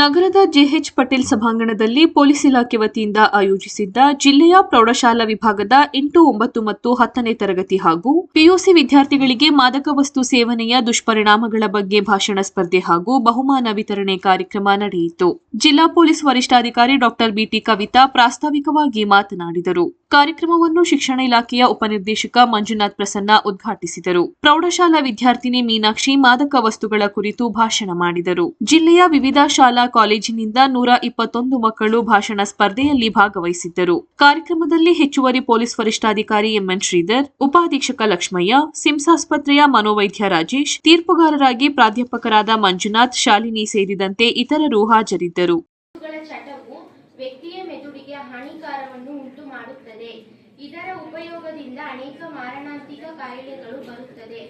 ನಗರದ ಜೆಎಚ್ ಪಟೇಲ್ ಸಭಾಂಗಣದಲ್ಲಿ ಪೊಲೀಸ್ ಇಲಾಖೆ ವತಿಯಿಂದ ಆಯೋಜಿಸಿದ್ದ ಜಿಲ್ಲೆಯ ಪ್ರೌಢಶಾಲಾ ವಿಭಾಗದ ಎಂಟು, ಒಂಬತ್ತು ಮತ್ತು ಹತ್ತನೇ ತರಗತಿ ಹಾಗೂ ಪಿಯುಸಿ ವಿದ್ಯಾರ್ಥಿಗಳಿಗೆ ಮಾದಕ ವಸ್ತು ಸೇವನೆಯ ದುಷ್ಪರಿಣಾಮಗಳ ಬಗ್ಗೆ ಭಾಷಣ ಸ್ಪರ್ಧೆ ಹಾಗೂ ಬಹುಮಾನ ವಿತರಣೆ ಕಾರ್ಯಕ್ರಮ ನಡೆಯಿತು. ಜಿಲ್ಲಾ ಪೊಲೀಸ್ ವರಿಷ್ಠಾಧಿಕಾರಿ ಡಾ ಬಿಟಿ ಕವಿತಾ ಪ್ರಾಸ್ತಾವಿಕವಾಗಿ ಮಾತನಾಡಿದರು. ಕಾರ್ಯಕ್ರಮವನ್ನು ಶಿಕ್ಷಣ ಇಲಾಖೆಯ ಉಪನಿರ್ದೇಶಕ ಮಂಜುನಾಥ್ ಪ್ರಸನ್ನ ಉದ್ಘಾಟಿಸಿದರು. ಪ್ರೌಢಶಾಲಾ ವಿದ್ಯಾರ್ಥಿನಿ ಮೀನಾಕ್ಷಿ ಮಾದಕ ವಸ್ತುಗಳ ಕುರಿತು ಭಾಷಣ ಮಾಡಿದರು. ಜಿಲ್ಲೆಯ ವಿವಿಧ ಶಾಲಾ ಕಾಲೇಜಿನಿಂದ ನೂರ ಇಪ್ಪತ್ತೊಂದು ಮಕ್ಕಳು ಭಾಷಣ ಸ್ಪರ್ಧೆಯಲ್ಲಿ ಭಾಗವಹಿಸಿದ್ದರು. ಕಾರ್ಯಕ್ರಮದಲ್ಲಿ ಹೆಚ್ಚುವರಿ ಪೊಲೀಸ್ ವರಿಷ್ಠಾಧಿಕಾರಿ ಎಂಎನ್ ಶ್ರೀಧರ್, ಉಪಾಧೀಕ್ಷಕ ಲಕ್ಷ್ಮಯ್ಯ ಸಿಮ್ಸ್ ಆಸ್ಪತ್ರೆಯ ಮನೋವೈದ್ಯ ರಾಜೇಶ್, ತೀರ್ಪುಗಾರರಾಗಿ ಪ್ರಾಧ್ಯಾಪಕರಾದ ಮಂಜುನಾಥ್, ಶಾಲಿನಿ ಸೇರಿದಂತೆ ಇತರರು ಹಾಜರಿದ್ದರು. ಇದರ ಉಪಯೋಗದಿಂದ ಅನೇಕ ಮಾರಣಾಂತಿಕ ಕಾಯಿಲೆಗಳು ಬರುತ್ತದೆ.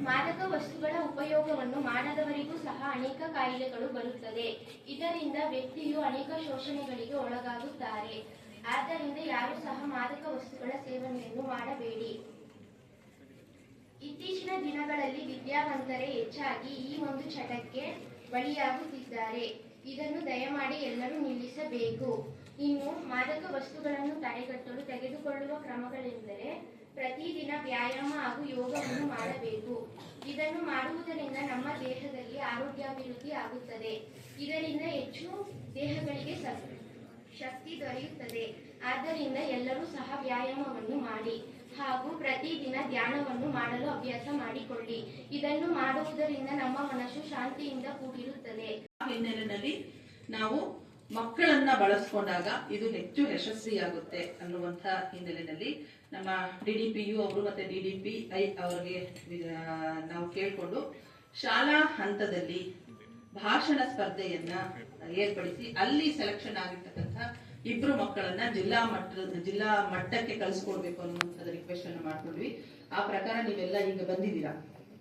ಮಾದಕ ವಸ್ತುಗಳ ಉಪಯೋಗವನ್ನು ಮಾಡದವರಿಗೂ ಸಹ ಅನೇಕ ಕಾಯಿಲೆಗಳು ಬರುತ್ತದೆ. ಇದರಿಂದ ವ್ಯಕ್ತಿಯು ಅನೇಕ ಶೋಷಣೆಗಳಿಗೆ ಒಳಗಾಗುತ್ತಾರೆ. ಆದ್ದರಿಂದ ಯಾರು ಸಹ ಮಾದಕ ವಸ್ತುಗಳ ಸೇವನೆಯನ್ನು ಮಾಡಬೇಡಿ. ಇತ್ತೀಚಿನ ದಿನಗಳಲ್ಲಿ ವಿದ್ಯಾವಂತರೇ ಹೆಚ್ಚಾಗಿ ಈ ಒಂದು ಚಟಕ್ಕೆ ಬಲಿಯಾಗುತ್ತಿದ್ದಾರೆ. ಇದನ್ನು ದಯಮಾಡಿ ಎಲ್ಲರೂ ನಿಲ್ಲಿಸಬೇಕು. ಇನ್ನು ಮಾದಕ ವಸ್ತುಗಳನ್ನು ತಡೆಗಟ್ಟಲು ತೆಗೆದುಕೊಳ್ಳುವ ಕ್ರಮಗಳೆಂದರೆ ಪ್ರತಿದಿನ ವ್ಯಾಯಾಮ ಹಾಗೂ ಯೋಗವನ್ನು ಮಾಡಬೇಕು. ಇದನ್ನು ಮಾಡುವುದರಿಂದ ನಮ್ಮ ದೇಹದಲ್ಲಿ ಆರೋಗ್ಯಾಭಿವೃದ್ಧಿ ಆಗುತ್ತದೆ. ಇದರಿಂದ ಹೆಚ್ಚು ದೇಹಗಳಿಗೆ ಶಕ್ತಿ ದೊರೆಯುತ್ತದೆ. ಆದ್ದರಿಂದ ಎಲ್ಲರೂ ಸಹ ವ್ಯಾಯಾಮವನ್ನು ಮಾಡಿ ಹಾಗೂ ಪ್ರತಿದಿನ ಧ್ಯಾನವನ್ನು ಮಾಡಲು ಅಭ್ಯಾಸ ಮಾಡಿಕೊಳ್ಳಿ. ಇದನ್ನು ಮಾಡುವುದರಿಂದ ನಮ್ಮ ಮನಸ್ಸು ಶಾಂತಿಯಿಂದ ಕೂಡಿರುತ್ತದೆ. ಹಿನ್ನೆಲೆಯಲ್ಲಿ ನಾವು ಮಕ್ಕಳನ್ನ ಬಳಸ್ಕೊಂಡಾಗ ಇದು ಹೆಚ್ಚು ಯಶಸ್ವಿಯಾಗುತ್ತೆ ಅನ್ನುವಂಥ ಹಿನ್ನೆಲೆಯಲ್ಲಿ ನಮ್ಮ ಡಿ ಪಿ ಯು ಅವರು ಮತ್ತೆ ಡಿ ಪಿ ಐ ಅವರಿಗೆ ನಾವು ಕೇಳಿಕೊಂಡು ಶಾಲಾ ಹಂತದಲ್ಲಿ ಭಾಷಣ ಸ್ಪರ್ಧೆಯನ್ನ ಏರ್ಪಡಿಸಿ ಅಲ್ಲಿ ಸೆಲೆಕ್ಷನ್ ಆಗಿರ್ತಕ್ಕಂಥ ಇಬ್ರು ಮಕ್ಕಳನ್ನ ಜಿಲ್ಲಾ ಮಟ್ಟದ ಜಿಲ್ಲಾ ಮಟ್ಟಕ್ಕೆ ಕಳಿಸ್ಕೊಡ್ಬೇಕು ಅನ್ನುವಂಥದ್ದು ರಿಕ್ವೆಸ್ಟ್ ಅನ್ನು ಮಾಡ್ಕೊಂಡ್ವಿ. ಆ ಪ್ರಕಾರ ನೀವೆಲ್ಲ ಈಗ ಬಂದಿದ್ದೀರಾ.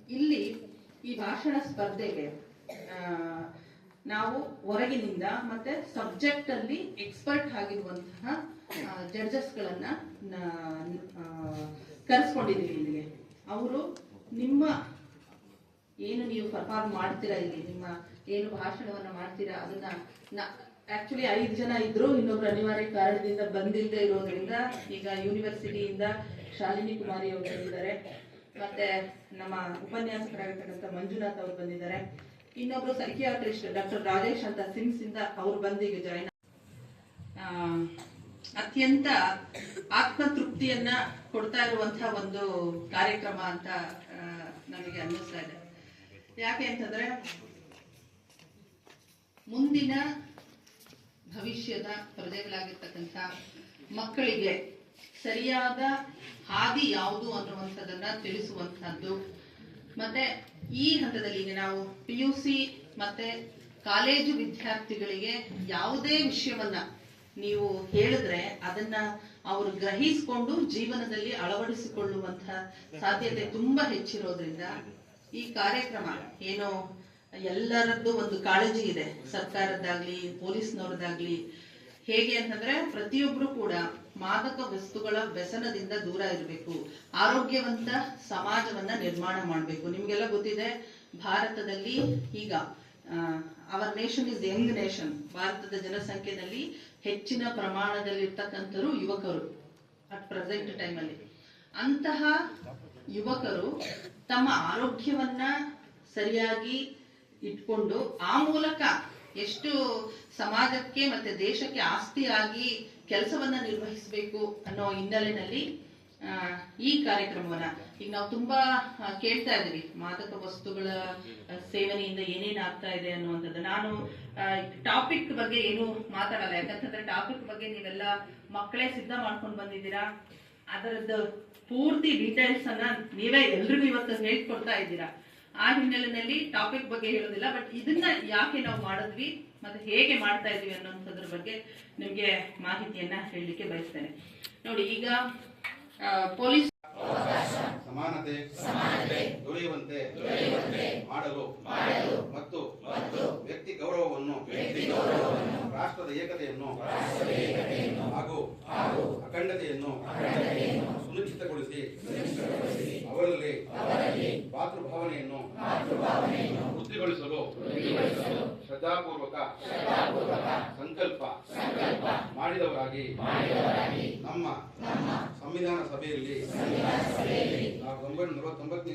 ಇಲ್ಲಿ ಈ ಭಾಷಣ ಸ್ಪರ್ಧೆಗೆ ನಾವು ಹೊರಗಿನಿಂದ ಮತ್ತೆ ಸಬ್ಜೆಕ್ಟ್ ಅಲ್ಲಿ ಎಕ್ಸ್ಪರ್ಟ್ ಆಗಿರುವಂತಹ ಜಡ್ಜಸ್ ಗಳನ್ನ ಕರೆಸ್ಕೊಂಡಿದ್ದೀವಿ ಇಲ್ಲಿಗೆ. ಅವರು ನಿಮ್ಮ ಏನು ನೀವು ಪರ್ಫಾರ್ಮ್ ಮಾಡ್ತೀರಾ ಇಲ್ಲಿ? ನಿಮ್ಮ ಏನು ಭಾಷಣವನ್ನ ಮಾಡ್ತೀರಾ? ಅದನ್ನ ಆಕ್ಚುಲಿ ಐದು ಜನ ಇದ್ರು, ಇನ್ನೊಬ್ರು ಅನಿವಾರ್ಯ ಕಾರಣದಿಂದ ಬಂದಿಲ್ಲದೆ ಇರೋದ್ರಿಂದ ಈಗ ಯೂನಿವರ್ಸಿಟಿಯಿಂದ ಶಾಲಿನಿ ಕುಮಾರಿ ಅವರು ಬಂದಿದ್ದಾರೆ. ಮತ್ತೆ ನಮ್ಮ ಉಪನ್ಯಾಸಕರಾಗಿರ್ತಕ್ಕಂಥ ಮಂಜುನಾಥ್ ಅವರು ಬಂದಿದ್ದಾರೆ. ಇನ್ನೊಬ್ರು ಸೈಕಿಯಾಟ್ರಿಸ್ಟ್ ಡಾಕ್ಟರ್ ರಾಜೇಶ್ ಅಂತ ಸಿಮ್ಸ್ ಇಂದ ಅವ್ರು ಬಂದಿಗೆ ಜಾಯಿನ್ ಅತ್ಯಂತ ಆತ್ಮತೃಪ್ತಿಯನ್ನ ಕೊಡ್ತಾ ಇರುವಂತಹ ಒಂದು ಕಾರ್ಯಕ್ರಮ ಅಂತ ನಮಗೆ ಅನ್ನಿಸ್ತಾ ಇದೆ. ಯಾಕೆ ಅಂತಂದ್ರೆ, ಮುಂದಿನ ಭವಿಷ್ಯದ ಪ್ರಜೆಗಳಾಗಿರ್ತಕ್ಕಂಥ ಮಕ್ಕಳಿಗೆ ಸರಿಯಾದ ಹಾದಿ ಯಾವುದು ಅನ್ನುವಂಥದ್ದನ್ನ ತಿಳಿಸುವಂತಹದ್ದು ಮತ್ತೆ ಈ ಹಂತದಲ್ಲಿ ನಾವು ಪಿ ಯು ಸಿ ಮತ್ತೆ ಕಾಲೇಜು ವಿದ್ಯಾರ್ಥಿಗಳಿಗೆ ಯಾವುದೇ ವಿಷಯವನ್ನ ನೀವು ಹೇಳಿದ್ರೆ ಅದನ್ನ ಅವರು ಗ್ರಹಿಸಿಕೊಂಡು ಜೀವನದಲ್ಲಿ ಅಳವಡಿಸಿಕೊಳ್ಳುವಂತಹ ಸಾಧ್ಯತೆ ತುಂಬಾ ಹೆಚ್ಚಿರೋದ್ರಿಂದ ಈ ಕಾರ್ಯಕ್ರಮ ಏನೋ ಎಲ್ಲರದ್ದು ಒಂದು ಕಾಳಜಿ ಇದೆ. ಸರ್ಕಾರದ್ದಾಗ್ಲಿ, ಪೊಲೀಸ್ನವ್ರದ್ದಾಗ್ಲಿ ಹೇಗೆ ಅಂತಂದ್ರೆ ಪ್ರತಿಯೊಬ್ರು ಕೂಡ ಮಾದಕ ವಸ್ತುಗಳ ವ್ಯಸನದಿಂದ ದೂರ ಇರಬೇಕು. ಆರೋಗ್ಯವಂತ ಸಮಾಜವನ್ನ ನಿರ್ಮಾಣ ಮಾಡಬೇಕು. ನಿಮ್ಗೆಲ್ಲ ಗೊತ್ತಿದೆ, ಭಾರತದಲ್ಲಿ ಈಗ our nation is young nation ಭಾರತದ ಜನಸಂಖ್ಯೆಯಲ್ಲಿ ಹೆಚ್ಚಿನ ಪ್ರಮಾಣದಲ್ಲಿ ಇರ್ತಕ್ಕಂಥರು ಯುವಕರು ಅಟ್ ಪ್ರೆಸೆಂಟ್ ಟೈಮ್ ಅಲ್ಲಿ. ಅಂತಹ ಯುವಕರು ತಮ್ಮ ಆರೋಗ್ಯವನ್ನ ಸರಿಯಾಗಿ ಇಟ್ಕೊಂಡು ಆ ಮೂಲಕ ಎಷ್ಟು ಸಮಾಜಕ್ಕೆ ಮತ್ತೆ ದೇಶಕ್ಕೆ ಆಸ್ತಿಯಾಗಿ ಕೆಲಸವನ್ನ ನಿರ್ವಹಿಸಬೇಕು ಅನ್ನೋ ಹಿನ್ನೆಲೆಯಲ್ಲಿ ಈ ಕಾರ್ಯಕ್ರಮವನ್ನ ಈಗ ನಾವು ತುಂಬಾ ಕೇಳ್ತಾ ಇದೀವಿ ಮಾದಕ ವಸ್ತುಗಳ ಸೇವನೆಯಿಂದ ಏನೇನ್ ಆಗ್ತಾ ಇದೆ ಅನ್ನುವಂಥದ್ದು. ನಾನು ಟಾಪಿಕ್ ಬಗ್ಗೆ ಏನು ಮಾತಾಡಲ್ಲ. ಯಾಕಂತಂದ್ರೆ ಟಾಪಿಕ್ ಬಗ್ಗೆ ನೀವೆಲ್ಲ ಮಕ್ಕಳೇ ಸಿದ್ಧ ಮಾಡ್ಕೊಂಡು ಬಂದಿದ್ದೀರಾ? ಅದರದ್ದು ಪೂರ್ತಿ ಡೀಟೇಲ್ಸ್ ಅನ್ನ ನೀವೇ ಎಲ್ರಿಗೂ ಇವತ್ತು ಹೇಳ್ಕೊಡ್ತಾ ಇದ್ದೀರಾ? ಆ ಹಿನ್ನೆಲೆಯಲ್ಲಿ ಟಾಪಿಕ್ ಬಗ್ಗೆ ಹೇಳೋದಿಲ್ಲ ಬಟ್ ಇದನ್ನ ಯಾಕೆ ನಾವು ಮಾಡಿದ್ವಿ ಮತ್ತೆ ಹೇಗೆ ಮಾಡ್ತಾ ಇದೀವಿ ಅನ್ನೋದ್ರ ಬಗ್ಗೆ ನಿಮ್ಗೆ ಮಾಹಿತಿಯನ್ನ ಹೇಳಲಿಕ್ಕೆ ಬಯಸ್ತೇನೆ. ನೋಡಿ ಈಗ ಪೊಲೀಸ್ ಸಮಾನತೆ ದೊರೆಯುವಂತೆ ಮಾಡಲು ಮತ್ತು ವ್ಯಕ್ತಿ ಗೌರವವನ್ನು ರಾಷ್ಟ್ರದ ಏಕತೆಯನ್ನು ಹಾಗೂ ಅಖಂಡತೆಯನ್ನು ಸುನಿಶ್ಚಿತಗೊಳಿಸಿ ಅವರಲ್ಲಿ ಮಾತೃಭಾವನೆಯನ್ನು ವೃದ್ಧಿಗೊಳಿಸಲು ಶ್ರದ್ಧಾಪೂರ್ವಕ ಸಂಕಲ್ಪ ಮಾಡಿದವರಾಗಿ ನಮ್ಮ ಸಂವಿಧಾನ ಸಭೆಯಲ್ಲಿ ಸಾವಿರದ ಒಂಬೈನೂರ ನಲವತ್ತೊಂಬತ್ತನೇ